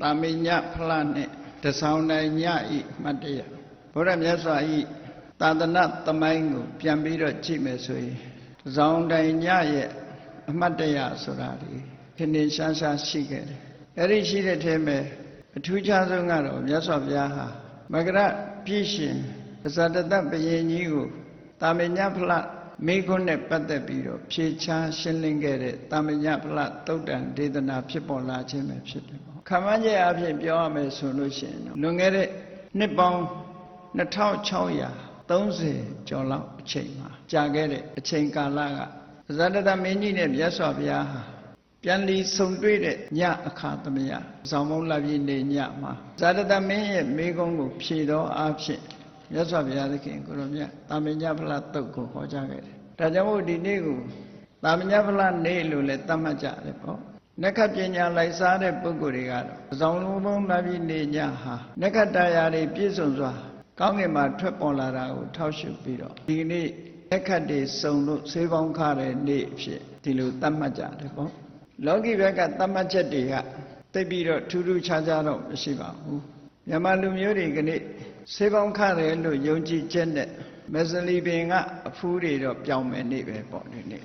တာမိညဖလားနဲ့တဆောင်နိုင်ညဤမှတ်တရဘုရားမြတ်စွာဤသာသနာသမိုင်းကို ပြန်ပြီးတော့ကြည့်မယ်ဆိုရင်တဆောင်တိုင်းညရဲ့အမှတ်တရဆိုတာဒီခင်းနေရှားရှားရှိခဲ့တယ်အဲ့ဒီရှိတဲ့ထဲမှာအထူးခြားဆုံးကတော့မြတ်စွာဘုရားဟာမကရပြည့်ရှင်အဇာတတဘယင်ကြီးကိုတာမညဖလား မိခွန်းနဲ့ပတ်သက်ပြီးတော့ဖြေချားရှင်းလင်းခဲ့တဲ့တာမညဖလားတုတ်တန်ဒေသနာဖြစ်ပေါ်လာခြင်းပဲဖြစ်တယ်ပေါ့ခမန်းကျဲအဖြစ်ပြောရမယ်ဆိုလို့ရှိရင်တော့လွန်ခဲ့တဲ့နှစ်ပေါင်း2630ကျော်လောက်အချိန်မှာကြာခဲ့တဲ့အချိန်ကာလကဇာတတမင်းကြီးနဲ့မြတ်စွာဘုရားဟာပြန်လီဆုံတွေ့တဲ့ညအခါသမယဇောင်းမုံလာပြည်နေညမှာဇာတတမင်းရဲ့မိကုံးကိုဖြေတော်အားဖြင့်မြတ်စွာဘုရားသခင်ကိုရောမြတ်တာမညဖလားတုတ်ကိုခေါ်ကြခဲ့တယ်။ ဒါကြောင့်မို့ဒီနေ့ကိုတာမညဖလားနေ့လို့လည်းသတ်မှတ်ကြတယ်ပေါ့။နက္ခပညာလိုက်စားတဲ့ပုဂ္ဂိုလ်တွေကတော့ဇောင်းလုံးလုံးလာပြည်နေညဟာနက္ခတရားတွေပြည့်စုံစွာကောင်းကင်မှာထွက်ပေါ်လာတာကိုထောက်ရှုပြီးတော့ဒီနေ့လက်ခတ်တွေစုံလို့ဆေးပေါင်းခါတဲ့နေ့အဖြစ်ဒီလိုသတ်မှတ်ကြတယ်ပေါ့လောကီဘက်ကသတ်မှတ်ချက်တွေကတိတ်ပြီးတော့ထူးထူးခြားခြားတော့မရှိပါဘူးမြန်မာလူမျိုးတွေကနေ့ဆေးပေါင်းခတယ်လို့ယုံကြည်ချက်နဲ့ မဇလီပင်ကအဖူးတွေတော့ပြောင်းမယ်နေပဲပေါ့ဒီနေ့